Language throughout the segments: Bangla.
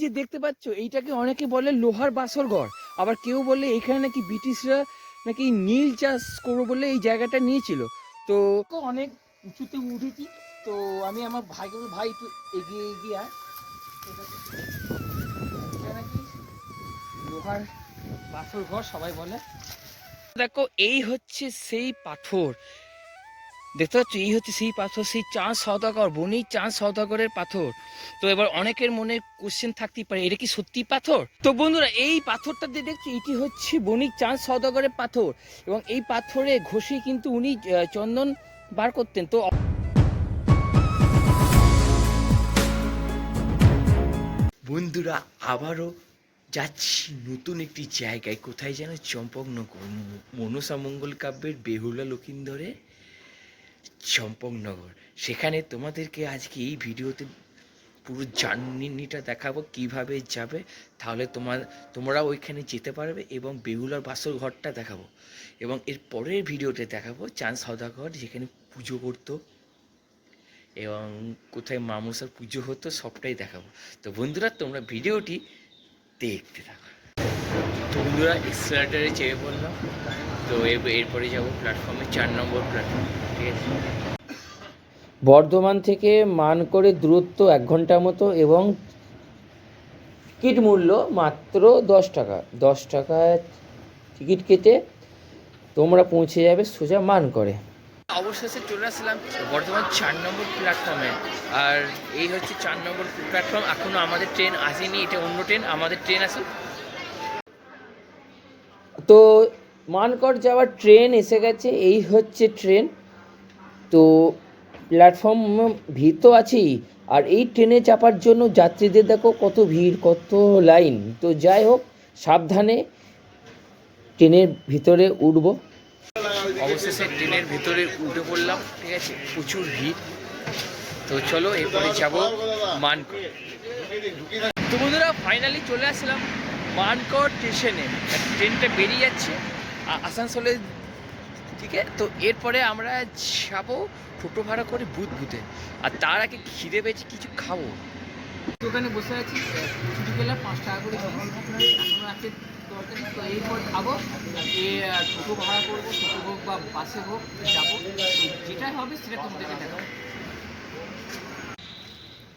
যে দেখতে পাচ্ছ, এইটাকে অনেকে বলে লোহার বাসর ঘর। আবার কেউ বলে এখানে নাকি ব্রিটিশরা নাকি নীল চাষ করব বলে এই জায়গাটা নিয়েছিল। তো অনেক উঁচুতে উঠেছি, তো আমি আমার ভাইকে ভাই, একটু এগিয়ে এগিয়ে আয়। লোহার পাথর ঘর, সবাই বলে। দেখো, এই হচ্ছে সেই পাথর। দেখতে পাচ্ছ, এই হচ্ছে সেই পাথর, সেই চাঁদ সওদাগর, বণিক চাঁদ সওদাগরের পাথর। তো এবার অনেকের মনে কোশ্চেন থাকতেই পারে, এটা কি সত্যি পাথর? তো বন্ধুরা, এই পাথরটা দিয়ে দেখছি, এটি হচ্ছে বণিক চাঁদ সওদাগরের পাথর। এবং এই পাথরে ঘষে কিন্তু উনি চন্দন বার করতেন। তো বন্ধুরা, আবারও যাচ্ছি নতুন একটি জায়গায়। কোথায় যেন চম্পকনগর মনসা মঙ্গল কাব্যের বেহুলা লক্ষিন্দরে চম্পকনগর। সেখানে তোমাদেরকে আজকে এই ভিডিওতে পুরো জার্নিটা দেখাবো, কীভাবে যাবে, তাহলে তোমার তোমরা ওইখানে যেতে পারবে এবং বেহুলার বাসর ঘরটা দেখাবো। এবং এর পরের ভিডিওতে দেখাবো চাঁদ সদাগর যেখানে পুজো করতো এবং কোথায় মামুসার পুজো হতো, সবটাই দেখাবো। তো বন্ধুরা, তোমরা ভিডিওটি দেখতে থাকো। তো বন্ধুরা এক্সেলারেটারে চেয়ে পড়লাম। তো এরপরে যাব প্ল্যাটফর্মে চার নম্বর প্ল্যাটফর্ম ঠিক আছে? বর্ধমান থেকে মান করে দূরত্ব এক ঘণ্টার মতো এবং টিকিট মূল্য মাত্র দশ টাকা। দশ টাকায় টিকিট কেটে তোমরা পৌঁছে যাবে সোজা মান করে। অবশেষে চলে আসলাম বর্ধমান চার নম্বর প্ল্যাটফর্মে আর এই হচ্ছে চার নম্বর প্ল্যাটফর্ম এখনও আমাদের ট্রেন আসেনি এটা অন্য ট্রেন আমাদের ট্রেন আসে তো মানকর যাওয়ার ট্রেন এসে গেছে, এই হচ্ছে ট্রেন। তো প্ল্যাটফর্ম ভিড় তো আছেই, আর এই ট্রেনে চাপার জন্য যাত্রীদের দেখো কত ভিড়, কত লাইন। তো যাই হোক, সাবধানে ট্রেনের ভিতরে উঠবো। অবশেষে ট্রেনের ভিতরে উঠে পড়লাম, ঠিক আছে? প্রচুর ভিড়। তো চলো, এরপরে যাব মানকর তো বন্ধুরা ফাইনালি চলে আসলাম মানকর স্টেশনে ট্রেনটা বেরিয়ে যাচ্ছে। আসানসোলের ঠিক আছে? তো এরপরে আমরা যাব টোটো ভাড়া করে বুধ বুধে আর তার আগে খিদে পেয়েছি কিছু খাব। দোকানে বসে আছি ছুটি পেলে পাঁচ টাকা করে এখনও আছে তরকারি তো এরপর খাব। এ টোটো ভাড়া করব টোটো হোক বা বাসে হোক যাব। যেটাই হবে সেটা তোমাদেরকে দেখাবো।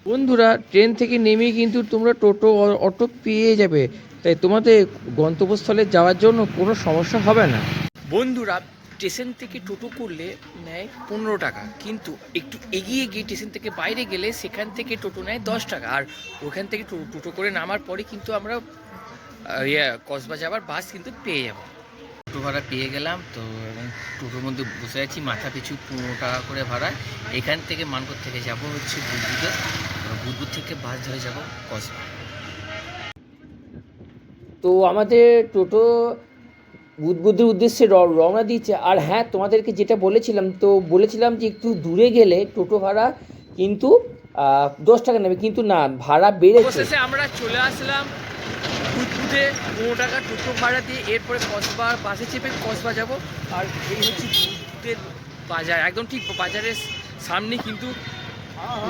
বন্ধুরা ট্রেন থেকে নেমে কিন্তু তোমরা টোটো অটো পেয়ে যাবে। তাই তোমাদের গন্তব্যস্থলে যাওয়ার জন্য কোনো সমস্যা হবে না। বন্ধুরা স্টেশন থেকে টোটো করলে নেয় পনেরো টাকা কিন্তু একটু এগিয়ে গিয়ে স্টেশন থেকে বাইরে গেলে সেখান থেকে টোটো নেয় দশ টাকা। আর ওখান থেকে টোটো করে নামার পরে কিন্তু আমরা ইয়ে কসবা যাবার বাস কিন্তু পেয়ে যাব। টোটো ভাড়া পেয়ে গেলাম তো টোটোর মধ্যে বসে আছি মাথা পিছু পনেরো টাকা করে ভাড়া। এখান থেকে মানকর থেকে যাব হচ্ছে বুধবুধে বুধবুধ থেকে বাস ধরে যাব কসবা তো আমাদের টোটো বুধবুদ্ধের উদ্দেশ্যে রওনা দিচ্ছে আর হ্যাঁ তোমাদেরকে যেটা বলেছিলাম, তো বলেছিলাম যে একটু দূরে গেলে টোটো ভাড়া কিন্তু দশ টাকা নেবে। কিন্তু না, ভাড়া বেড়েছে। আমরা চলে আসলাম বুধবুধে পনেরো টাকা টোটো ভাড়া দিয়ে এরপরে কসবা বাসে চেপে কসবা যাব। আর এই হচ্ছে বুধবুধের বাজার। একদম ঠিক বাজারের সামনে কিন্তু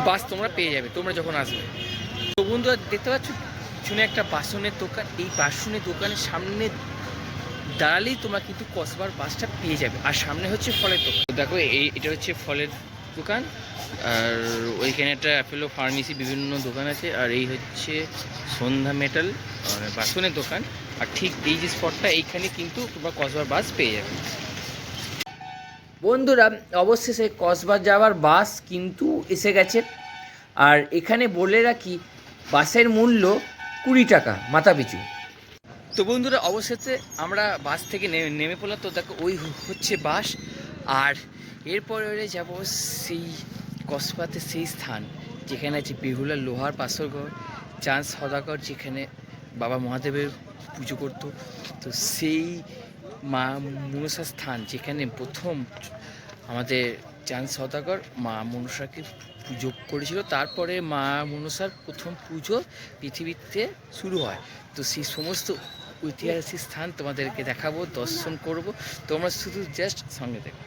বাস তোমরা পেয়ে যাবে, তোমরা যখন আসবে। তো বন্ধুরা, দেখতে পাচ্ছ পিছনে একটা বাসনের দোকান, এই বাসনের দোকানের সামনে দাঁড়ালেই তোমরা কিন্তু কসবার বাসটা পেয়ে যাবে। আর সামনে হচ্ছে ফলের দোকান। দেখো, এই এটা হচ্ছে ফলের দোকান, আর ওইখানে একটা অ্যাপেলো ফার্মেসি বিভিন্ন দোকান আছে, আর এই হচ্ছে সন্ধ্যা মেটাল বাসনের দোকান। আর ঠিক এই যে স্পটটা এইখানে কিন্তু তোমরা কসবার বাস পেয়ে যাবে। বন্ধুরা, অবশেষে কসবা যাওয়ার বাস কিন্তু এসে গেছে। আর এখানে বলে রাখি, বাসের মূল্য কুড়ি টাকা, মাথা পিছু। তো বন্ধুরা, অবশেষে আমরা বাস থেকে নেমে পড়লাম। তো দেখো, ওই হচ্ছে বাস। আর এরপরে যাব সেই কসবাতে সেই স্থান, যেখানে আছে বেহুলা লোহার পাথরঘর চাঁদ সদাগর, যেখানে বাবা মহাদেবের পুজো করতো। তো সেই মা মনসা স্থান, যেখানে প্রথম আমাদের চাঁদ সদাগর, মা মনসাকে পুজো করেছিল। তারপরে মা মনসার প্রথম পুজো পৃথিবীতে শুরু হয়। তো সেই সমস্ত ঐতিহাসিক স্থান তোমাদেরকে দেখাবো দর্শন করব। তোমরা শুধু জাস্ট সঙ্গে দেখো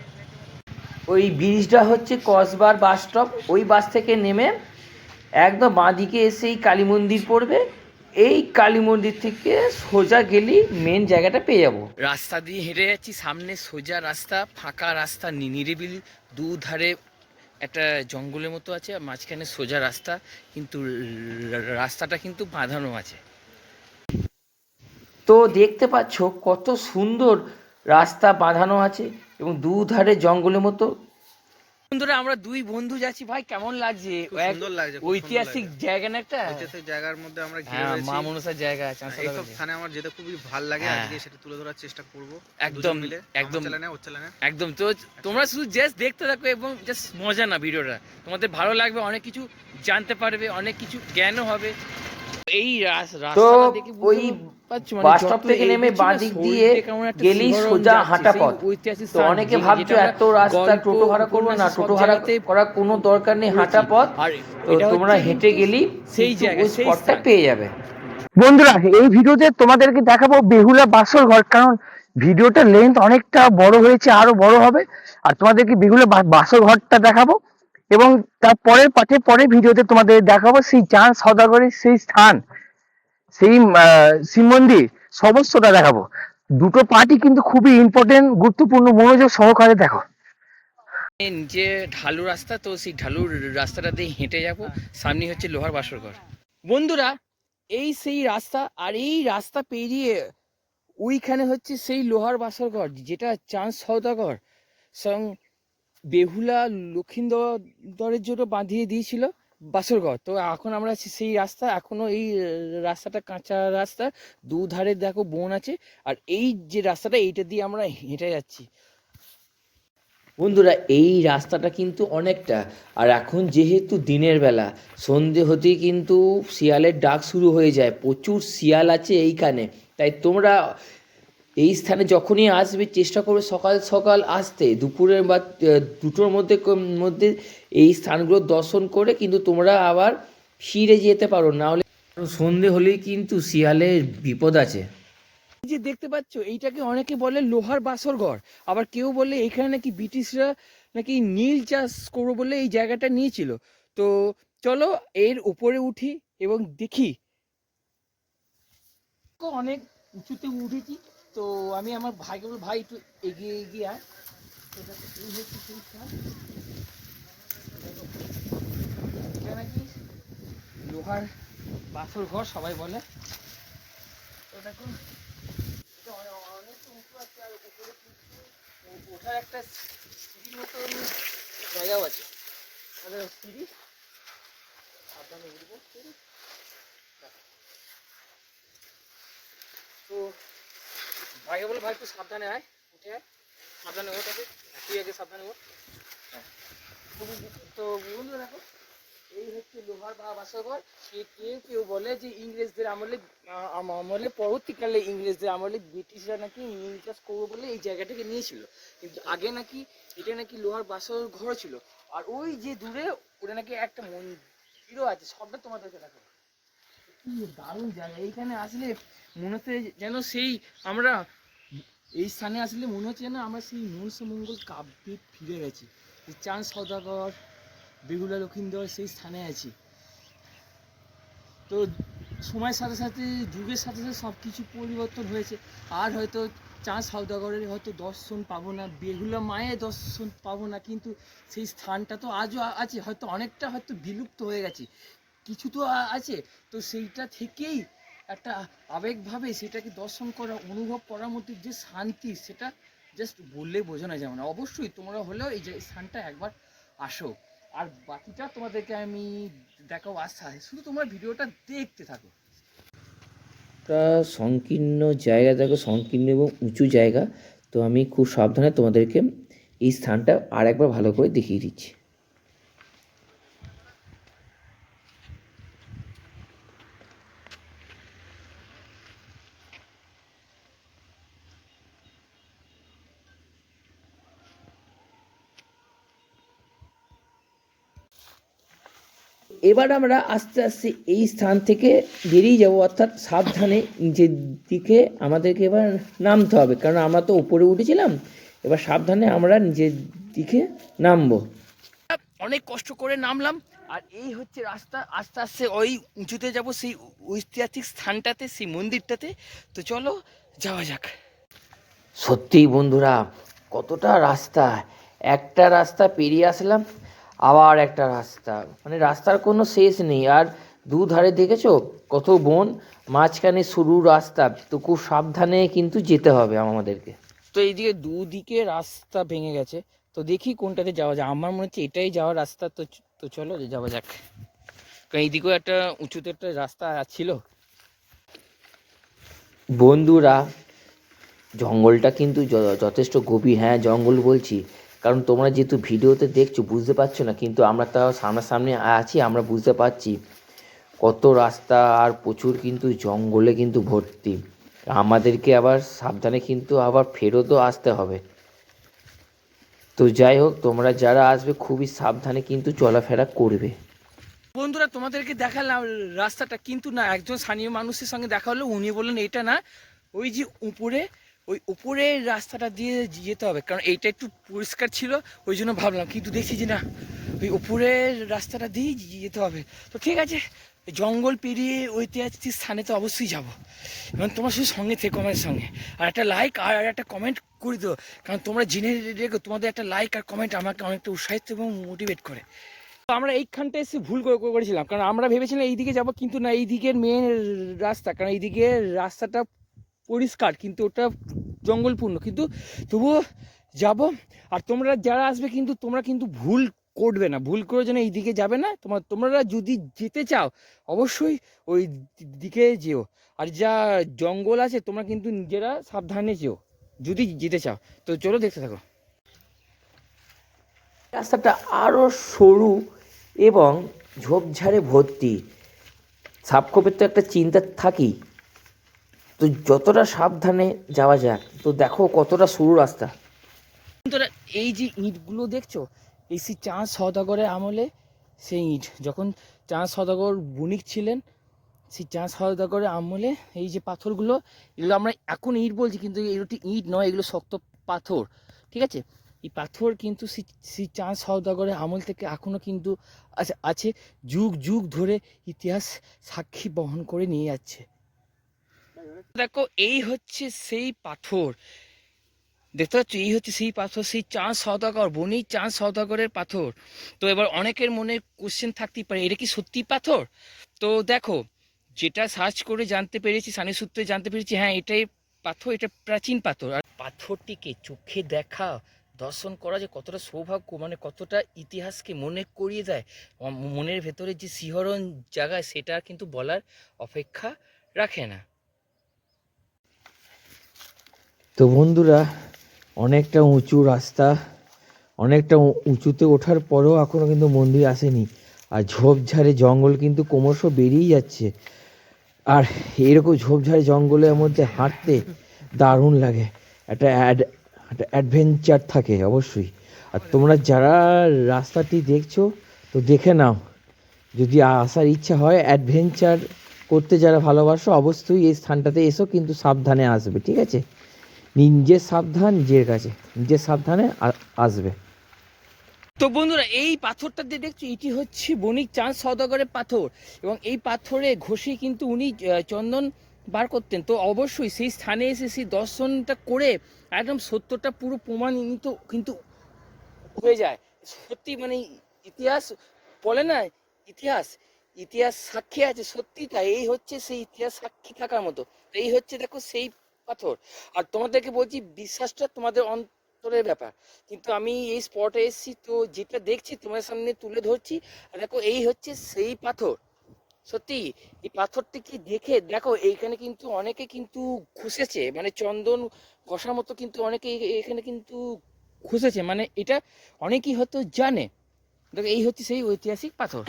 ওই ব্রিজটা হচ্ছে কসবার বাস স্টপ ওই বাস থেকে নেমে একদম বাঁ দিকে এসেই কালী মন্দির পড়বে। এই কালী মন্দির থেকে সোজা গেলি মেন জায়গাটা পেয়ে যাব। রাস্তা দিয়ে হেঁটে যাচ্ছি। সামনে সোজা রাস্তা ফাঁকা রাস্তা নিরিবিলি দুধারে একটা জঙ্গলের মতো আছে, আর মাঝখানে সোজা রাস্তা, কিন্তু রাস্তাটা কিন্তু বাঁধানো আছে। তো দেখতে পাচ্ছ কত সুন্দর রাস্তা বাঁধানো আছে এবং দুধারে জঙ্গলের মতো বন্ধুরা আমরা দুই বন্ধু যাচ্ছি। ভাই কেমন লাগছে? সুন্দর লাগছে ঐতিহাসিক জায়গা না একটা? ঐতিহাসিক জায়গার মধ্যে আমরা ঘিরে হ্যাঁ রয়েছি। মা মনসার জায়গা চাঁদপাড়া এইসব কাছে। স্থানে আমার যেতে খুবই ভালো লাগে। হ্যাঁ। আজকে সেটা তুলে ধরার চেষ্টা করব। একদম, মিলে। একদম। চ্যানেলে ওর চ্যানেলে একদম তো তোমরা শুধু জাস্ট দেখতে থাকো এবং জাস্ট মজা না ভিডিওটা। তোমাদের ভালো লাগবে অনেক কিছু জানতে পারবে অনেক কিছু জ্ঞানও হবে। এই তো রাস্তাটা দেখে ওই মানে বাস স্টপ থেকে নেমে এগোচ্ছি না, বাঁ দিক শরীরটা দিয়ে গেলেই সোজা হাঁটা পথ। তো অনেকে ভাবছ এত রাস্তা টোটো ভাড়া করব না টোটো সব ভাড়া করার কোনো দরকার নেই হাঁটা পথ। তো তোমরা হেঁটে গেলেই সেই কিন্তু জায়গা ওই সেই স্পটটা পেয়ে যাবে। বন্ধুরা এই ভিডিওতে তোমাদেরকে দেখাবো বেহুলা বাসর ঘর কারণ ভিডিওটা লেন্থ অনেকটা বড় হয়েছে আরও বড় হবে। আর তোমাদেরকে বেহুলা বাসর ঘরটা দেখাবো। এবং তার পরের পাঠে, পরের ভিডিওতে তোমাদের দেখাবো সেই চাঁদ সদাগরের সেই স্থান, সেই শিব মন্দির, সমস্তটা দেখাবো। দুটো পার্টি কিন্তু খুবই ইম্পর্টেন্ট গুরুত্বপূর্ণ, মনোযোগ সহকারে দেখো। নিচে ঢালু রাস্তা, তো সেই ঢালু রাস্তাটা দিয়ে হেঁটে যাব সামনে হচ্ছে লোহার বাসরঘর বন্ধুরা, এই সেই রাস্তা আর এই রাস্তা পেরিয়ে ওইখানে হচ্ছে সেই লোহার বাসরঘর যেটা চাঁদ সৌদাগর। বেহুলা লক্ষিন্দরের জন্য বাঁধিয়ে দিয়েছিল বাসরঘর। তো এখন আমরা সেই রাস্তা, এখনও এই রাস্তাটা কাঁচা রাস্তা, দুধারে দেখো বন আছে, আর এই যে রাস্তাটা, এইটা দিয়ে আমরা হেঁটে যাচ্ছি। বন্ধুরা, এই রাস্তাটা কিন্তু অনেকটা, আর এখন যেহেতু দিনের বেলা, সন্ধে হতেই কিন্তু শিয়ালের ডাক শুরু হয়ে যায়, প্রচুর শিয়াল আছে এইখানে। তাই তোমরা এই স্থানে যখনই আসবে চেষ্টা করবে সকাল সকাল আসতে। দুপুরের বা দুটোর মধ্যে মধ্যে এই স্থানগুলো দর্শন করে কিন্তু তোমরা আবার ফিরে যেতে পারো। না হলে সন্ধে হলেই কিন্তু শিয়ালের বিপদ আছে। এই যে দেখতে পাচ্ছ এইটাকে অনেকে বলে লোহার বাসর ঘর। আবার কেউ বলে এখানে নাকি ব্রিটিশরা নাকি নীল চাষ করব বলে এই জায়গাটা নিয়েছিল। তো চলো এর উপরে উঠি এবং দেখি। অনেক উঁচুতে উঠেছি। তো আমি আমার ভাইকে বলব ভাই একটু এগিয়ে এগিয়ে আয়। নাকি লোহার বাসর ঘর, সবাই বলে। তো দেখো এটা অনে- অনেকটা আছে আর উপরে কিন্তু ও- ওঠার একটা মতন জায়গাও আছে। সাবধানে তো ভাইকে বলে ভাই, একটু সাবধানে আয়, উঠে আয়। সাবধানে ওঠ আগে তুই আগে সাবধানে ওঠ। তো- বন্ধুরা দেখো, এই হচ্ছে লোহার বা বাসাঘর সে কেউ বলে যে ইংরেজদের আমলে আম- আমলে, পরবর্তীকালে ইংরেজদের আমলে ব্রিটিশরা নাকি নীল চাষ করব বলে এই জায়গাটাকে নিয়েছিল। কিন্তু আগে নাকি এটা নাকি লোহার বাসর ঘর ছিল। আর ওই যে দূরে, ওটা নাকি একটা মন্দিরও আছে, সবটা তোমাদেরকে দেখাবো। কি দারুণ জায়গা। এইখানে আসলে মনে হচ্ছে যেন সেই আমরা এই স্থানে আসলে মনে হচ্ছে যেন আমরা সেই মনসা মঙ্গল কাব্যে ফিরে গেছি। এই চাঁদ সদাগর বেগুলা লক্ষিন্দর সেই স্থানে আছি। তো সময়ের সাথে সাথে, যুগের সাথে সাথে সব কিছু পরিবর্তন হয়েছে। আর হয়তো চাঁদ সৌদাগরের হয়তো দর্শন পাবো না, বেহুলা মায়ের দর্শন পাবো না, কিন্তু সেই স্থানটা তো আজও আছে। হয়তো অনেকটা হয়তো বিলুপ্ত হয়ে গেছে। কিছু তো আছে। তো সেইটা থেকেই একটা আবেগভাবে সেটাকে দর্শন করা, অনুভব করার মধ্যে যে শান্তি, সেটা জাস্ট বললে বোঝানো যাবে না। অবশ্যই তোমরা হলেও এই যে স্থানটা একবার আসো। আর বাকিটা তোমাদেরকে আমি দেখাও আশা শুধু তোমরা ভিডিওটা দেখতে থাকো। একটা সংকীর্ণ জায়গা, দেখো সংকীর্ণ এবং উঁচু জায়গা। তো আমি খুব সাবধানে তোমাদেরকে এই স্থানটা আর একবার ভালো করে দেখিয়ে দিচ্ছি। এবার আমরা আস্তে আস্তে এই স্থান থেকে বেরিয়ে যাব অর্থাৎ সাবধানে নিচের দিকে আমাদেরকে এবার নামতে হবে। কারণ আমরা তো উপরে উঠেছিলাম এবার সাবধানে আমরা নিজের দিকে নামবো। অনেক কষ্ট করে নামলাম আর এই হচ্ছে রাস্তা। আস্তে আস্তে ওই উঁচুতে যাব সেই ঐতিহাসিক স্থানটাতে সেই মন্দিরটাতে। তো চলো যাওয়া যাক। সত্যি বন্ধুরা কতটা রাস্তা। একটা রাস্তা পেরিয়ে আসলাম আবার একটা রাস্তা। মানে রাস্তার কোনো শেষ নেই। আর দুধারে দেখেছ? কত বন মাঝখানে সরু রাস্তা। তো খুব সাবধানে কিন্তু যেতে হবে আমাদেরকে। তো এইদিকে দুদিকে রাস্তা ভেঙে গেছে। তো দেখি কোনটাতে যাওয়া যায়। আমার মনে হচ্ছে এটাই যাওয়ার রাস্তা। তো তো চলো যাওয়া যাক। কারণ এইদিকেও একটা উঁচুতে একটা রাস্তা ছিল। বন্ধুরা জঙ্গলটা কিন্তু যথেষ্ট গভীর। হ্যাঁ জঙ্গল বলছি। কারণ তোমরা যেহেতু ভিডিওতে দেখছ, বুঝতে পারছ না, কিন্তু আমরা তাও সামনাসামনি আছি, আমরা বুঝতে পারছি কত রাস্তা আর প্রচুর কিন্তু জঙ্গলে কিন্তু ভর্তি। আমাদেরকে আবার সাবধানে কিন্তু আবার ফেরতও আসতে হবে। তো যাই হোক, তোমরা যারা আসবে, খুবই সাবধানে কিন্তু চলাফেরা করবে। বন্ধুরা, তোমাদেরকে দেখালাম রাস্তাটা, কিন্তু না, একজন স্থানীয় মানুষের সঙ্গে দেখা হলো, উনি বললেন, এটা না, ওই যে উপরে ওই উপরের রাস্তাটা দিয়ে যেতে হবে। কারণ এইটা একটু পরিষ্কার ছিল, ওই জন্য ভাবলাম, কিন্তু দেখছি যে না, ওই উপরের রাস্তাটা দিয়েই যেতে হবে। তো ঠিক আছে, জঙ্গল পেরিয়ে ঐতিহাসিক স্থানে তো অবশ্যই যাব। এবং তোমার শুধু সঙ্গে থেকো আমার সঙ্গে। আর একটা লাইক আর একটা কমেন্ট করে দিও। কারণ তোমরা জেনে রেখো, তোমাদের একটা লাইক আর কমেন্ট আমাকে অনেকটা উৎসাহিত এবং মোটিভেট করে। তো আমরা এইখানটা এসে ভুল করে- করে- করেছিলাম। কারণ আমরা ভেবেছিলাম এইদিকে যাব, কিন্তু না এই দিকের মেন রাস্তা, কারণ এইদিকে রাস্তাটা পরিষ্কার, কিন্তু ওটা জঙ্গলপূর্ণ। কিন্তু তবুও যাব, আর তোমরা যারা আসবে কিন্তু তোমরা কিন্তু ভুল করবে না, ভুল করে যেন এই দিকে যাবে না। তোমার তোমরা যদি যেতে চাও, অবশ্যই ওই দিকে যেও। আর যা জঙ্গল আছে, তোমরা কিন্তু নিজেরা সাবধানে যেও, যদি যেতে চাও। তো চলো দেখতে থাকো। রাস্তাটা আরও সরু এবং ঝোপঝাড়ে ভর্তি। সাপখোপের তো একটা চিন্তা থাকেই। তো যতটা সাবধানে যাওয়া যাক তো দেখো কতটা সরু রাস্তা। তোরা এই যে ইঁটগুলো দেখছ, এই সেই চাঁদ সদাগরের আমলে সেই ইঁট, যখন চাঁদ সদাগর বণিক ছিলেন, সেই চাঁদ সদাগরের আমলে এই যে পাথরগুলো, এগুলো আমরা এখন ইঁট বলছি, কিন্তু এগুলো ইঁট নয়, এগুলো শক্ত পাথর, ঠিক আছে? এই পাথর কিন্তু সেই চাঁদ সদাগরের আমল থেকে এখনও কিন্তু আছে, যুগ যুগ ধরে ইতিহাস সাক্ষী বহন করে নিয়ে যাচ্ছে। দেখো, এই হচ্ছে সেই পাথর। দেখতে পাচ্ছ, এই হচ্ছে সেই পাথর, সেই চাঁদ সওদাগর বনি চাঁদ সওদাগরের পাথর। তো এবার অনেকের মনে কোশ্চেন থাকতেই পারে, এটা কি সত্যি পাথর? তো দেখো, যেটা সার্চ করে জানতে পেরেছি, সানি সূত্রে জানতে পেরেছি হ্যাঁ এটাই পাথর, এটা প্রাচীন পাথর। আর পাথরটিকে চোখে দেখা, দর্শন করা যে কতটা সৌভাগ্য মানে কতটা ইতিহাসকে মনে করিয়ে দেয় মনের ভেতরে যে শিহরণ জায়গায় সেটা কিন্তু বলার অপেক্ষা রাখে না। তো বন্ধুরা, অনেকটা উঁচু রাস্তা, অনেকটা উঁচুতে ওঠার পরেও এখনও কিন্তু মন্দির আসেনি। আর ঝোপঝাড়ে জঙ্গল কিন্তু ক্রমশ বেরিয়ে যাচ্ছে। আর এরকম ঝোপঝাড়ে জঙ্গলের মধ্যে হাঁটতে দারুণ লাগে। একটা অ্যাড, একটা অ্যাডভেঞ্চার থাকে অবশ্যই। আর তোমরা যারা রাস্তাটি দেখছ, তো দেখে নাও। যদি আসার ইচ্ছা হয় অ্যাডভেঞ্চার করতে যারা ভালোবাসো, অবশ্যই এই স্থানটাতে এসো, কিন্তু সাবধানে আসবে, ঠিক আছে? নিজের সাবধান, নিজের কাছে। নিজের সাবধানে আসবে। তো বন্ধুরা, এই পাথরটা যে দেখছ, এটি হচ্ছে বণিক চাঁদ সওদাগরের পাথর। এবং এই পাথরে ঘষে কিন্তু উনি চন্দন বার করতেন। তো অবশ্যই সেই স্থানে এসে সেই দর্শনটা করে একদম সত্যটা পুরো প্রমাণিত কিন্তু হয়ে যায়। সত্যি মানে ইতিহাস বলে না, ইতিহাস। ইতিহাস সাক্ষী আছে সত্যি তাই এই হচ্ছে সেই ইতিহাস সাক্ষী থাকার মতো। এই হচ্ছে, দেখো, সেই পাথর। আর তোমাদেরকে বলছি, বিশ্বাসটা তোমাদের অন্তরের ব্যাপার। কিন্তু আমি এই স্পটে এসেছি তো, যেটা দেখছি তোমার সামনে তুলে ধরছি। আর দেখো, এই হচ্ছে সেই পাথর। সত্যি, এই পাথরটিকে দেখে, দেখো, এইখানে কিন্তু অনেকে কিন্তু ঘুষেছে মানে চন্দন ঘষার মতো কিন্তু অনেকে এখানে কিন্তু ঘুষেছে মানে এটা অনেকেই হয়তো জানে। দেখো, এই হচ্ছে সেই ঐতিহাসিক পাথর।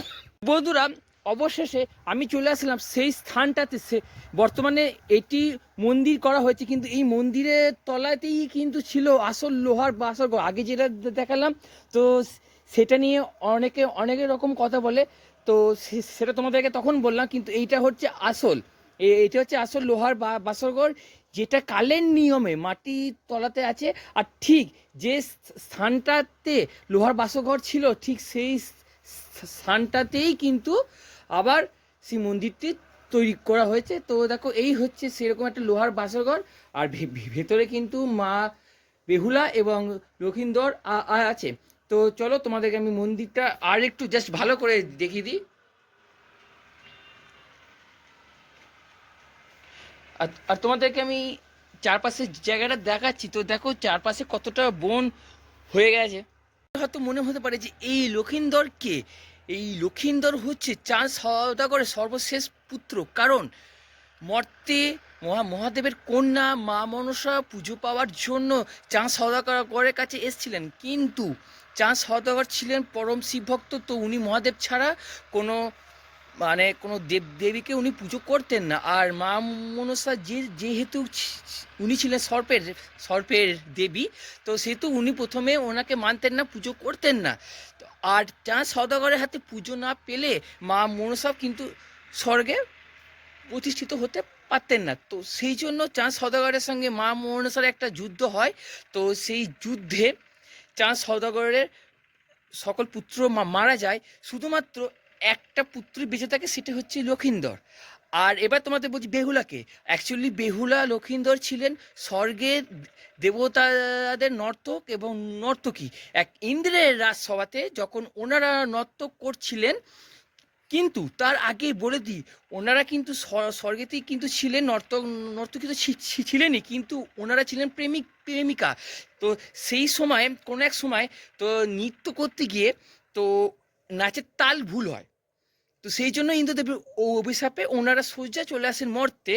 বন্ধুরা অবশেষে আমি চলে আসলাম সেই স্থানটাতে। সে বর্তমানে এটি মন্দির করা হয়েছে, কিন্তু এই মন্দিরের তলাতেই কিন্তু ছিল আসল লোহার বাসর ঘর। আগে যেটা দেখালাম, তো সেটা নিয়ে অনেকে, অনেক রকম কথা বলে। তো সেটা তোমাদেরকে তখন বললাম, কিন্তু এইটা হচ্ছে আসল। এটা হচ্ছে আসল লোহার বা- বাসরঘর যেটা কালের নিয়মে মাটির তলাতে আছে। আর ঠিক যে স্থানটাতে লোহার বাসঘর ছিল, ঠিক সেই স্থানটাতেই কিন্তু আবার সেই মন্দিরটি তৈরি করা হয়েছে। তো দেখো, এই হচ্ছে সেরকম একটা লোহার বাসরঘর। আর ভেতরে কিন্তু মা বেহুলা এবং লক্ষিন্দর আছে। তো চলো, তোমাদেরকে আমি মন্দিরটা আর একটু জাস্ট ভালো করে দেখিয়ে দিই। আর আর তোমাদেরকে আমি চারপাশের জায়গাটা দেখাচ্ছি। তো দেখো, চারপাশে কতটা বন হয়ে গেছে। হয়তো মনে হতে পারে যে, এই লক্ষিন্দর কে এই লক্ষিন্দর হচ্ছে চাঁদ সওদাগরের সর্বশেষ পুত্র। কারণ মর্তে মহা মহাদেবের কন্যা মা মনসা পুজো পাওয়ার জন্য চাঁদ সওদাগরের কাছে এসেছিলেন। কিন্তু চাঁদ সওদাগর ছিলেন পরম শিবভক্ত তো উনি মহাদেব ছাড়া কোনো মানে কোনো দেব দেবীকে উনি পুজো করতেন না। আর মা মনসা যে যেহেতু উনি ছিলেন সর্পের সর্পের দেবী, তো সেহেতু উনি প্রথমে ওনাকে মানতেন না, পুজো করতেন না। আর চাঁদ সওদাগরের হাতে পুজো না পেলে মা মনসা কিন্তু স্বর্গে প্রতিষ্ঠিত হতে পারতেন না। তো সেই জন্য চাঁদ সওদাগরের সঙ্গে মা মনসার একটা যুদ্ধ হয়। তো সেই যুদ্ধে চাঁদ সওদাগরের সকল পুত্র মারা যায়। শুধুমাত্র একটা পুত্র বেঁচে থাকে, সেটা হচ্ছে লক্ষিন্দর। আর এবার তোমাদের বলছি বেহুলাকে। অ্যাকচুয়ালি বেহুলা লক্ষিন্দর ছিলেন স্বর্গের দেবতাদের নর্তক এবং নর্তকী। এক ইন্দ্রের রাজসভাতে যখন ওনারা নর্তক করছিলেন, কিন্তু তার আগে বলে দিই, ওনারা কিন্তু স্বর্গেতেই কিন্তু ছিলেন, নর্তক, নর্তকী তো ছিলেনই, কিন্তু ওনারা ছিলেন প্রেমিক, প্রেমিকা। তো সেই সময়, কোনো এক সময়, তো নৃত্য করতে গিয়ে তো নাচের তাল ভুল হয়। তো সেই জন্য ইন্দ্রদেবের ও অভিশাপে ওনারা সোজা চলে আসেন মর্তে।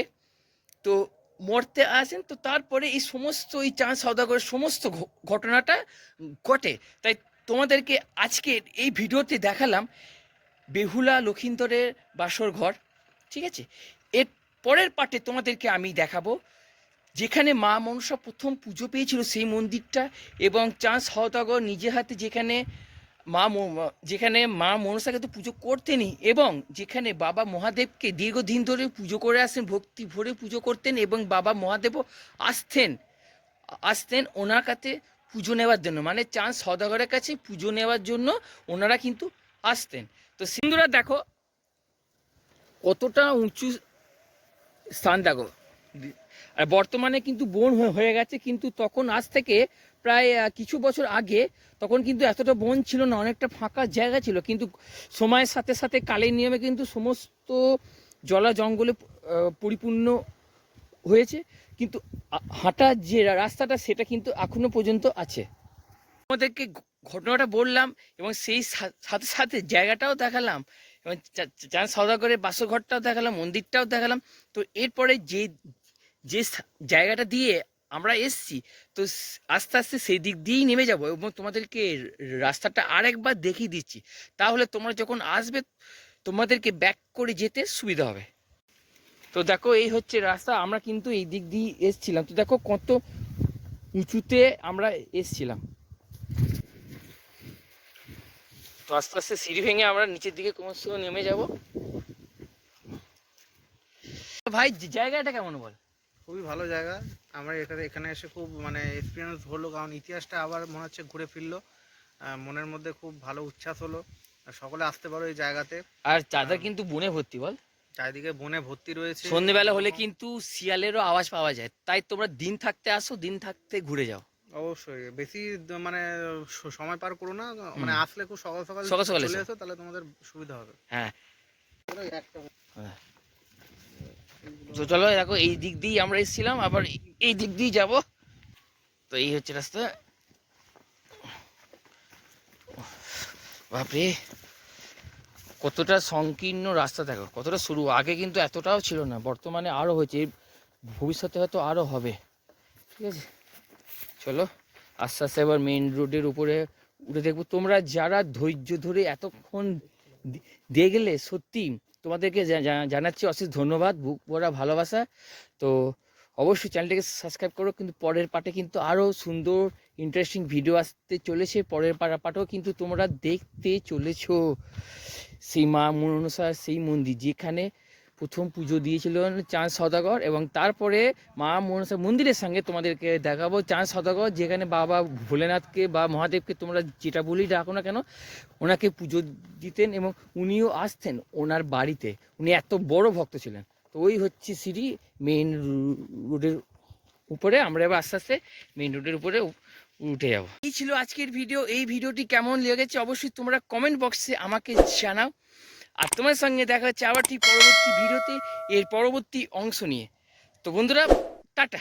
তো মর্তে আসেন, তো তারপরে এই সমস্ত, এই চাঁদ সওদাগরের সমস্ত ঘটনাটা ঘটে। তাই তোমাদেরকে আজকে এই ভিডিওতে দেখালাম বেহুলা লক্ষিন্দরের বাসর ঘর, ঠিক আছে? এর পরের পার্টে তোমাদেরকে আমি দেখাবো যেখানে মা মনসা প্রথম পুজো পেয়েছিল সেই মন্দিরটা এবং চাঁদ সওদাগর নিজে হাতে যেখানে মা যেখানে মা মনসাকে তো পুজো করতেনই এবং যেখানে বাবা মহাদেবকে দীর্ঘদিন ধরে পুজো করে আসেন, ভক্তি ভরে পুজো করতেন এবং বাবা মহাদেবও আসতেন আসতেন ওনার কাছে পুজো নেওয়ার জন্য। মানে চাঁদ সদাগরের কাছে পুজো নেওয়ার জন্য ওনারা কিন্তু আসতেন। তো সিন্ধুরা দেখো কতটা উঁচু স্থান দেখো। আর বর্তমানে কিন্তু বন হয়ে- হয়ে গেছে, কিন্তু তখন আজ থেকে প্রায় কিছু বছর আগে, তখন কিন্তু এতটা বন ছিল না, অনেকটা ফাঁকা জায়গা ছিল, কিন্তু সময়ের সাথে সাথে কালের নিয়মে কিন্তু সমস্ত জলা জঙ্গলে পরিপূর্ণ হয়েছে, কিন্তু হাঁটার যে রাস্তাটা, সেটা কিন্তু এখনও পর্যন্ত আছে। আমাদেরকে ঘটনাটা বললাম, এবং সেই সাথে সাথে জায়গাটাও দেখালাম, এবং চাঁদ সওদাগরের বাসঘরটাও দেখালাম, মন্দিরটাও দেখালাম, তো এরপরে যে যে জায়গাটা দিয়ে আমরা এসছি। তো আস্তে আস্তে সেই দিক দিয়েই নেমে যাব এবং তোমাদেরকে রাস্তাটা আরেকবার দেখিয়ে দিচ্ছি। তাহলে তোমরা যখন আসবে, তোমাদেরকে ব্যাক করে যেতে সুবিধা হবে। তো দেখো, এই হচ্ছে রাস্তা। আমরা কিন্তু এই দিক দিয়ে এসছিলাম। তো দেখো কত উঁচুতে আমরা এসছিলাম। তো আস্তে আস্তে সিঁড়ি ভেঙে আমরা নিচের দিকে ক্রমশ নেমে যাব। ভাই, জায়গাটা কেমন বল? খুবই ভালো জায়গা। আমরা এখানে এখানে এসে খুব মানে এক্সপিরিয়েন্স হলো কারণ ইতিহাসটা আবার মনে হচ্ছে ঘুরে ফিরলো। মনের মধ্যে খুব ভালো উচ্ছ্বাস হলো। সকলে আসতে পারো এই জায়গাতে। আর চাঁদা কিন্তু বনে ভর্তি বল। চারিদিকে বনে ভর্তি রয়েছে। সন্ধ্যেবেলা হলে কিন্তু শিয়ালেরও আওয়াজ পাওয়া যায়। তাই তোমরা দিন থাকতে আসো দিন থাকতে ঘুরে যাও। অবশ্যই। বেশি মানে সময় পার করো না। মানে আসলে খুব সকাল সকাল সকাল সকাল চলে এসো। এসো তাহলে তোমাদের সুবিধা হবে। হ্যাঁ। তো চলো, দেখো, এই দিক দিয়েই আমরা এসেছিলাম, আবার এই দিক দিয়েই যাব। তো এই হচ্ছে রাস্তা। বাপরে, কতটা সংকীর্ণ রাস্তা, দেখো, কতটা শুরু। আগে কিন্তু এতটাও ছিল না, বর্তমানে আরও হয়েছে, ভবিষ্যতে হয়তো আরও হবে। ঠিক আছে? চলো, আস্তে আস্তে এবার মেন রোডের উপরে উঠে দেখব। তোমরা যারা ধৈর্য ধরে এতক্ষণ দেখলে সত্যি তোমাদেরকে জানাচ্ছি অশেষ ধন্যবাদ, বুক ভরা ভালোবাসা। তো অবশ্যই চ্যানেলটাকে সাবস্ক্রাইব করো, কিন্তু পরের পার্টে কিন্তু আরও সুন্দর ইন্টারেস্টিং ভিডিও আসতে চলেছে। পরের পাড়া পাটেও কিন্তু তোমরা দেখতে চলেছ। সেই মা মনসা সেই মন্দির, যেখানে প্রথম পুজো দিয়েছিলেন চাঁদ সদাগর এবং তারপরে মা মনসা মন্দিরের সঙ্গে তোমাদেরকে দেখাবো চাঁদ সদাগর যেখানে বাবা ভোলেনাথকে বা মহাদেবকে তোমরা যেটা বলি ডাকো না কেন, ওনাকে পুজো দিতেন এবং উনিও আসতেন ওনার বাড়িতে। উনি এত বড় ভক্ত ছিলেন। তো ওই হচ্ছে সিঁড়ি মেইন রোডের উপরে। আমরা এবার আস্তে আস্তে মেইন রোডের উপরে উঠে যাব। এই ছিল আজকের ভিডিও এই ভিডিওটি কেমন লেগেছে অবশ্যই তোমরা কমেন্ট বক্সে আমাকে জানাও। আর তোমার সঙ্গে দেখা হচ্ছে আবার ঠিক পরবর্তী ভিডিওতে, এর পরবর্তী অংশ নিয়ে। তো বন্ধুরা, টাটা।